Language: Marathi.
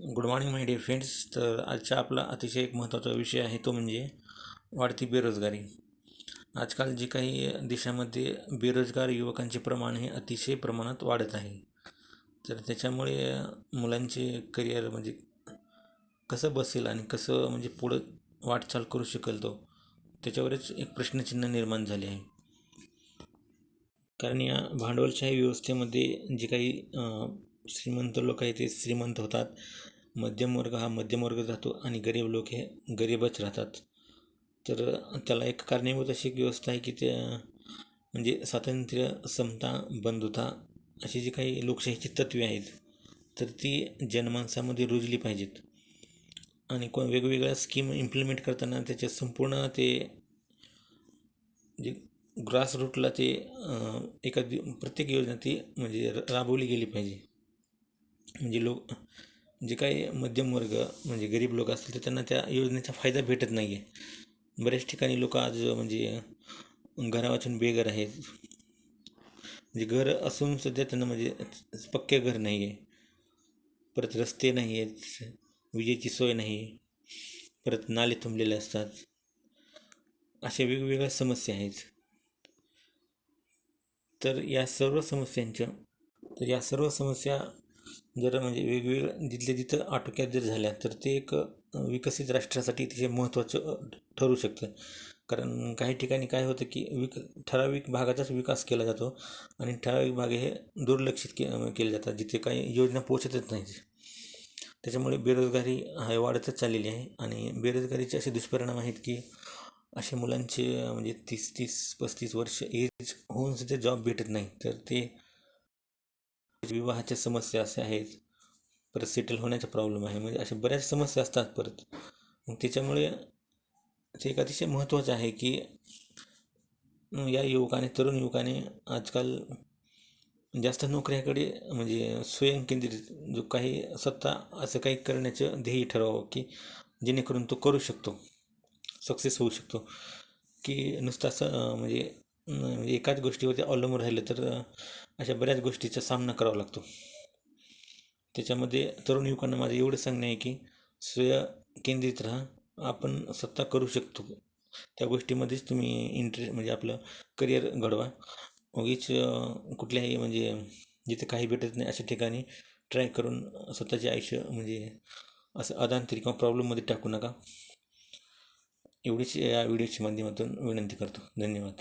Good morning my dear friends. तर आजचा आपला अतिशय एक महत्त्वाचा विषय आहे तो म्हणजे वाढती बेरोजगारी. आजकाल जे काही देशामध्ये बेरोजगार युवकांचे प्रमाण हे अतिशय प्रमाणात वाढत आहे. तर त्याच्यामुळे मुलांचे करिअर म्हणजे कसं बसेल आणि कसं म्हणजे पुढं वाटचाल करू शकेल तो त्याच्यावरच एक प्रश्नचिन्ह निर्माण झाले आहे. कारण या भांडवलशाही व्यवस्थेमध्ये जे काही श्रीमंत लोक आहे ते श्रीमंत होतात. मध्यमवर्ग हा मध्यमवर्ग जातो आणि गरीब लोक हे गरीबच राहतात. तर त्याला एक कारणीभूत अशी एक व्यवस्था आहे की त्या म्हणजे स्वातंत्र्य समता बंधुता अशी जी काही लोकशाहीची तत्वे आहेत तर ती जनमानसामध्ये रुजली पाहिजेत. आणि कोण वेगवेगळ्या स्कीम इम्प्लिमेंट करताना त्याचे संपूर्ण ते जे ग्रासरूटला ते एका प्रत्येक योजना ती म्हणजे राबवली गेली पाहिजे. म्हणजे लोक जे काही मध्यमवर्ग म्हणजे गरीब लोक असतील तर त्यांना त्या योजनेचा फायदा भेटत नाही आहे बऱ्याच ठिकाणी लोक आज म्हणजे घरावाचून बेघर आहेत. म्हणजे घर असून सध्या त्यांना म्हणजे पक्के घर नाही आहे परत रस्ते नाही आहेत विजेची सोय नाही परत नाले तुंबलेले असतात. अशा वेगवेगळ्या समस्या आहेत. तर या सर्व समस्यांच्या तर या सर्व समस्या जर म्हणजे वेगवेगळ्या जिथल्या तिथं आटोक्यात जर झाल्या तर ते एक विकसित राष्ट्रासाठी अतिशय महत्त्वाचं ठरू शकतं. कारण काही ठिकाणी काय होतं की विक ठराविक भागाचाच विकास केला जातो आणि ठराविक भाग हे दुर्लक्षित के केले जातात जिथे काही योजना पोचतच नाहीत. त्याच्यामुळे बेरोजगारी हा वाढतच चाललेली आहे आणि बेरोजगारीचे असे दुष्परिणाम आहेत की अशा मुलांचे म्हणजे तीस तीस पस्तीस वर्ष एज होऊन सुद्धा जॉब भेटत नाही. तर ते विवाहाच्या समस्या असे आहेत. परत सेटल होण्याचा प्रॉब्लेम आहे. म्हणजे अशा बऱ्याच समस्या असतात परत. मग त्याच्यामुळे ते एक अतिशय महत्त्वाचं आहे की या युवकाने तरुण युवकाने आजकाल जास्त नोकऱ्याकडे म्हणजे स्वयंकेंद्रित जो काही सत्ता असं काही करण्याचं ध्येय ठरवावं की जेणेकरून तो करू शकतो. सक्सेस होऊ शकतो. की नुसता असं म्हणजे एकाच गोष्टीवरती अवलंबून राहिलं तर अशा बऱ्याच गोष्टीचा सामना करावा लागतो. त्याच्यामध्ये तरुण युवकांना माझं एवढं सांगणं आहे की स्वय केंद्रित राहा. आपण सत्ता करू शकतो. त्या गोष्टीमध्येच तुम्ही इंटरेस्ट म्हणजे आपलं करिअर घडवा. उगीच कुठल्याही म्हणजे जिथे काही भेटत नाही अशा ठिकाणी ट्राय करून स्वतःचे आयुष्य म्हणजे असं अदांतरी किंवा प्रॉब्लेममध्ये टाकू नका. एवढीच या व्हिडिओच्या माध्यमातून विनंती करतो. धन्यवाद.